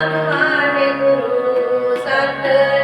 ਵਾਹਿਗੁਰੂ ਸਤਿ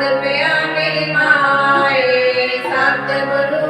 ਸਤ ਪਿਆ ਨਿਰਮਾਏ ਸਤ ਗੁਰੂ